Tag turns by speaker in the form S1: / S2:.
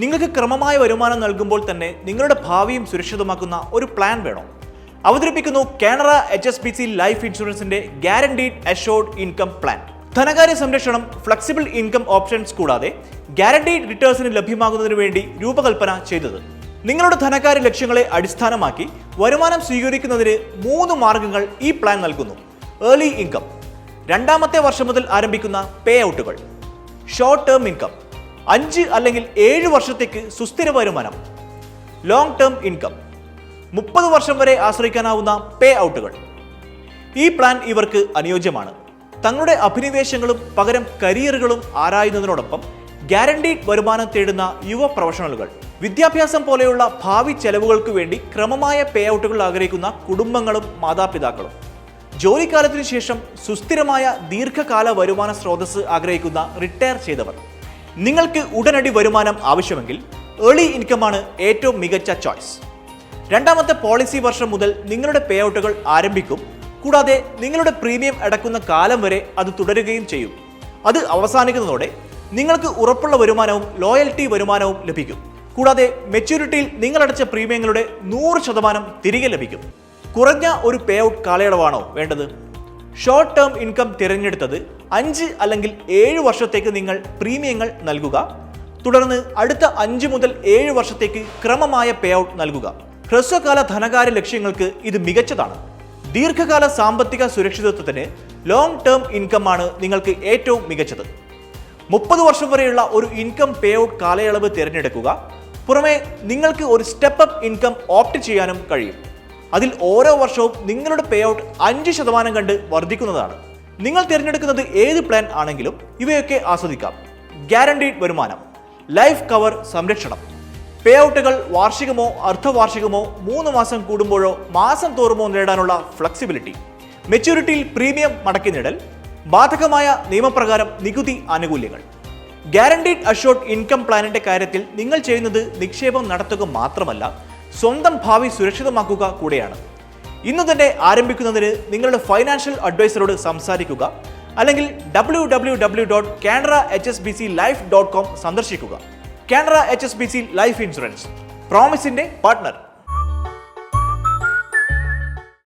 S1: നിങ്ങൾക്ക് ക്രമമായ വരുമാനം നൽകുമ്പോൾ തന്നെ നിങ്ങളുടെ ഭാവിയും സുരക്ഷിതമാക്കുന്ന ഒരു പ്ലാൻ വേണം. അവതരിപ്പിക്കുന്നു Canara H S B C life ഇൻഷുറൻസിന്റെ guaranteed assured income plan ധനകാര്യ സംരക്ഷണം ഫ്ലെക്സിബിൾ ഇൻകം ഓപ്ഷൻസ് കൂടാതെ ഗ്യാരണ്ടീഡ് റിട്ടേൺസിന് ലഭ്യമാകുന്നതിന് വേണ്ടി രൂപകൽപ്പന ചെയ്തത്. നിങ്ങളുടെ ധനകാര്യ ലക്ഷ്യങ്ങളെ അടിസ്ഥാനമാക്കി വരുമാനം സ്വീകരിക്കുന്നതിന് മൂന്ന് മാർഗങ്ങൾ ഈ പ്ലാൻ നൽകുന്നു. ഏർലി ഇൻകം രണ്ടാമത്തെ വർഷം മുതൽ ആരംഭിക്കുന്ന പേ ഔട്ടുകൾ ഷോർട്ട് ടേം ഇൻകം അഞ്ച് അല്ലെങ്കിൽ ഏഴ് വർഷത്തേക്ക് സുസ്ഥിര വരുമാനം. ലോങ് ടേം ഇൻകം മുപ്പത് വർഷം വരെ ആശ്രയിക്കാനാവുന്ന പേ ഔട്ടുകൾ ഈ പ്ലാൻ ഇവർക്ക് അനുയോജ്യമാണ്. തങ്ങളുടെ അഭിനിവേശങ്ങളും പകരം കരിയറുകളും ആരായുന്നതിനോടൊപ്പം ഗ്യാരണ്ടീഡ് വരുമാനം തേടുന്ന യുവ പ്രൊഫഷണലുകൾ വിദ്യാഭ്യാസം പോലെയുള്ള ഭാവി ചെലവുകൾക്ക് വേണ്ടി ക്രമമായ പേ ഔട്ടുകൾ ആഗ്രഹിക്കുന്ന കുടുംബങ്ങളും മാതാപിതാക്കളും. ജോലിക്കാലത്തിന് ശേഷം സുസ്ഥിരമായ ദീർഘകാല വരുമാന സ്രോതസ് ആഗ്രഹിക്കുന്ന റിട്ടയർ ചെയ്തവർ. നിങ്ങൾക്ക് ഉടനടി വരുമാനം ആവശ്യമെങ്കിൽ ഏർലി ഇൻകമാണ് ഏറ്റവും മികച്ച ചോയ്സ് രണ്ടാമത്തെ പോളിസി വർഷം മുതൽ നിങ്ങളുടെ പേ ഔട്ടുകൾ ആരംഭിക്കും. കൂടാതെ നിങ്ങളുടെ പ്രീമിയം അടക്കുന്ന കാലം വരെ അത് തുടരുകയും ചെയ്യും. അത് അവസാനിക്കുന്നതോടെ നിങ്ങൾക്ക് ഉറപ്പുള്ള വരുമാനവും ലോയൽറ്റി വരുമാനവും ലഭിക്കും. കൂടാതെ മെച്യൂരിറ്റിയിൽ നിങ്ങൾ അടച്ച പ്രീമിയങ്ങളുടെ നൂറ് ശതമാനം തിരികെ ലഭിക്കും. കുറഞ്ഞ ഒരു പേ ഔട്ട് കാലയളവാണോ വേണ്ടത്? ഷോർട്ട് ടേം ഇൻകം തിരഞ്ഞെടുത്തത് അഞ്ച് അല്ലെങ്കിൽ ഏഴ് വർഷത്തേക്ക് നിങ്ങൾ പ്രീമിയങ്ങൾ നൽകുക. തുടർന്ന് അടുത്ത അഞ്ച് മുതൽ ഏഴ് വർഷത്തേക്ക് ക്രമമായ പേ ഔട്ട് നൽകുക. ഹ്രസ്വകാല ധനകാര്യ ലക്ഷ്യങ്ങൾക്ക് ഇത് മികച്ചതാണ്. ദീർഘകാല സാമ്പത്തിക സുരക്ഷിതത്വത്തിന് ലോങ് ടേം ഇൻകം ആണ് നിങ്ങൾക്ക് ഏറ്റവും മികച്ചത്. മുപ്പത് വർഷം വരെയുള്ള ഒരു ഇൻകം പേ ഔട്ട് കാലയളവ് തിരഞ്ഞെടുക്കുക. പുറമെ നിങ്ങൾക്ക് ഒരു സ്റ്റെപ്പ് അപ്പ് ഇൻകം ഓപ്റ്റ് ചെയ്യാനും കഴിയും. അതിൽ ഓരോ വർഷവും നിങ്ങളുടെ പേ ഔട്ട് അഞ്ച് ശതമാനം കണ്ട് വർദ്ധിക്കുന്നതാണ്. നിങ്ങൾ തിരഞ്ഞെടുക്കുന്നത് ഏത് പ്ലാൻ ആണെങ്കിലും ഇവയൊക്കെ ആസ്വദിക്കാം. ഗ്യാരണ്ടീഡ് വരുമാനം. ലൈഫ് കവർ സംരക്ഷണം. പേ ഔട്ടുകൾ വാർഷികമോ അർദ്ധവാർഷികമോ മൂന്ന് മാസം കൂടുമ്പോഴോ മാസം തോറുമോ നേടാനുള്ള ഫ്ലെക്സിബിലിറ്റി മെച്യൂരിറ്റിയിൽ പ്രീമിയം മടക്കി നേടൽ. ബാധകമായ നിയമപ്രകാരം നികുതി ആനുകൂല്യങ്ങൾ. ഗ്യാരണ്ടീഡ് അഷോർഡ് ഇൻകം പ്ലാനിന്റെ കാര്യത്തിൽ നിങ്ങൾ ചെയ്യുന്നത് നിക്ഷേപം നടത്തുക മാത്രമല്ല സ്വന്തം ഭാവി സുരക്ഷിതമാക്കുക കൂടെയാണ്. ഇന്ന് തന്നെ ആരംഭിക്കുന്നതിന് നിങ്ങളുടെ ഫൈനാൻഷ്യൽ അഡ്വൈസറോട് സംസാരിക്കുക അല്ലെങ്കിൽ W W W dot Canara H S B C life dot com സന്ദർശിക്കുക Canara H S B C life insurance പ്രോമിസിന്റെ partner